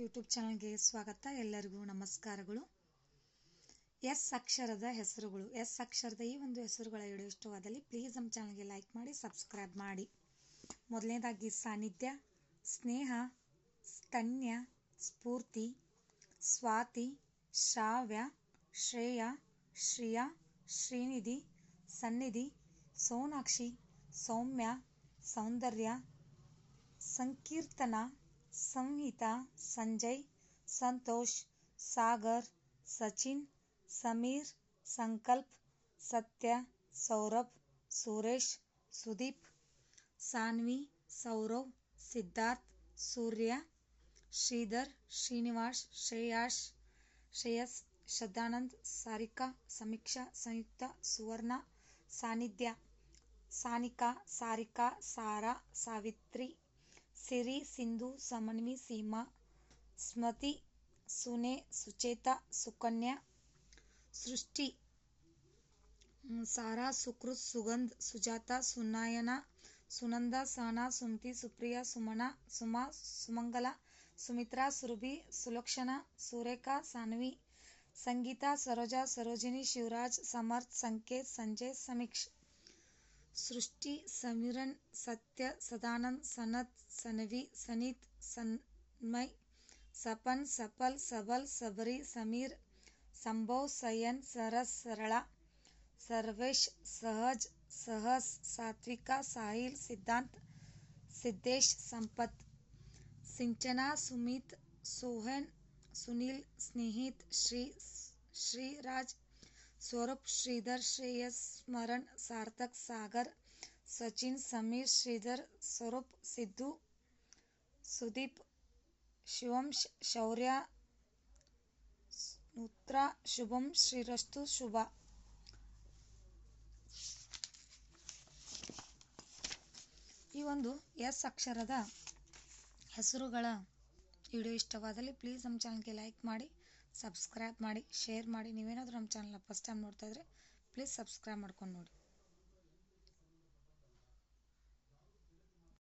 YouTube ಚಾನಲ್ಗೆ ಸ್ವಾಗತ. ಎಲ್ಲರಿಗೂ ನಮಸ್ಕಾರಗಳು. ಎಸ್ ಅಕ್ಷರದ ಹೆಸರುಗಳು. ಎಸ್ ಅಕ್ಷರದ ಈ ಒಂದು ಹೆಸರುಗಳ ವಿಡಿಯೋ ಇಷ್ಟವಾದಲ್ಲಿ ಪ್ಲೀಸ್ ನಮ್ಮ ಚಾನಲ್ಗೆ ಲೈಕ್ ಮಾಡಿ ಸಬ್ಸ್ಕ್ರೈಬ್ ಮಾಡಿ. ಮೊದಲನೇದಾಗಿ ಸಾನ್ನಿಧ್ಯ, ಸ್ನೇಹ, ಸ್ತನ್ಯ, ಸ್ಫೂರ್ತಿ, ಸ್ವಾತಿ, ಶ್ರಾವ್ಯ, ಶ್ರೇಯ, ಶ್ರಿಯ, ಶ್ರೀನಿಧಿ, ಸನ್ನಿಧಿ, ಸೋನಾಕ್ಷಿ, ಸೌಮ್ಯ, ಸೌಂದರ್ಯ, ಸಂಕೀರ್ತನ संहिता संजय संतोष सागर सचिन समीर संकल्प सत्य सौरभ सुरेश सुदीप सान्वी सौरव सिद्धार्थ सूर्या श्रीधर श्रीनिवास श्रेयाश श्रेयस श्रद्धानंद सारिका समीक्षा संयुक्त सुवर्णा सानिध्या सानिका सारिका सारा सावित्री సిరి సింధు సమన్వి సీమ స్మతి సునే సుచేత సుకన్య సృష్టి సారా సుకృత్ సుగంధ్ సుజాత సునాయన సునంద సానా సుమతి సుప్రియ సుమణ సుమ సుమంగళ సుమిత్ర సురభి సులక్షణ సురేఖ సాన్వి సంగీత సరోజ సరోజిని శివరాజ్ సమర్థ్ సంకేత్ సంజయ్ సమీక్ష सृष्टि, समीरन, सत्य, सदानंद, सनत, सनवी, सनित, सन्मय, सपन सपल सबल, सबरी, समीर, संभव, सयन, सरस, सरला, सर्वेश, सहज, सहस, सात्विका, साहिल, सिद्धांत, सिद्धेश, संपत, सिंचना, सुमित, सोहन, सुनील, स्नेहित, श्री, श्रीराज ಸ್ವರೂಪ್ ಶ್ರೀಧರ್ ಶ್ರೇಯಸ್ ಸ್ಮರಣ್, ಸಾರ್ಥಕ್ ಸಾಗರ್, ಸಚಿನ್, ಸಮೀರ್ ಶ್ರೀಧರ್ ಸ್ವರೂಪ್ ಸಿದ್ದು, ಸುದೀಪ್, ಶಿವಂಶ್, ಶೌರ್ಯ ಉತ್ರ ಶುಭಂ, ಶ್ರೀರಸ್ತು, ಶುಭ. ಈ ಒಂದು ಎಸ್ ಅಕ್ಷರದ ಹೆಸರುಗಳ ವಿಡಿಯೋ ಇಷ್ಟವಾದಲ್ಲಿ ಪ್ಲೀಸ್ ನಮ್ಮ ಚಾನಲ್ಗೆ ಲೈಕ್ ಮಾಡಿ ಸಬ್ಸ್ಕ್ರೈಬ್ ಮಾಡಿ ಶೇರ್ ಮಾಡಿ. ನೀವೇನಾದರೂ ನಮ್ಮ ಚಾನಲ್ನ ಫಸ್ಟ್ ಟೈಮ್ ನೋಡ್ತಾ ಇದ್ರೆ ಪ್ಲೀಸ್ ಸಬ್ಸ್ಕ್ರೈಬ್ ಮಾಡ್ಕೊಂಡು ನೋಡಿ.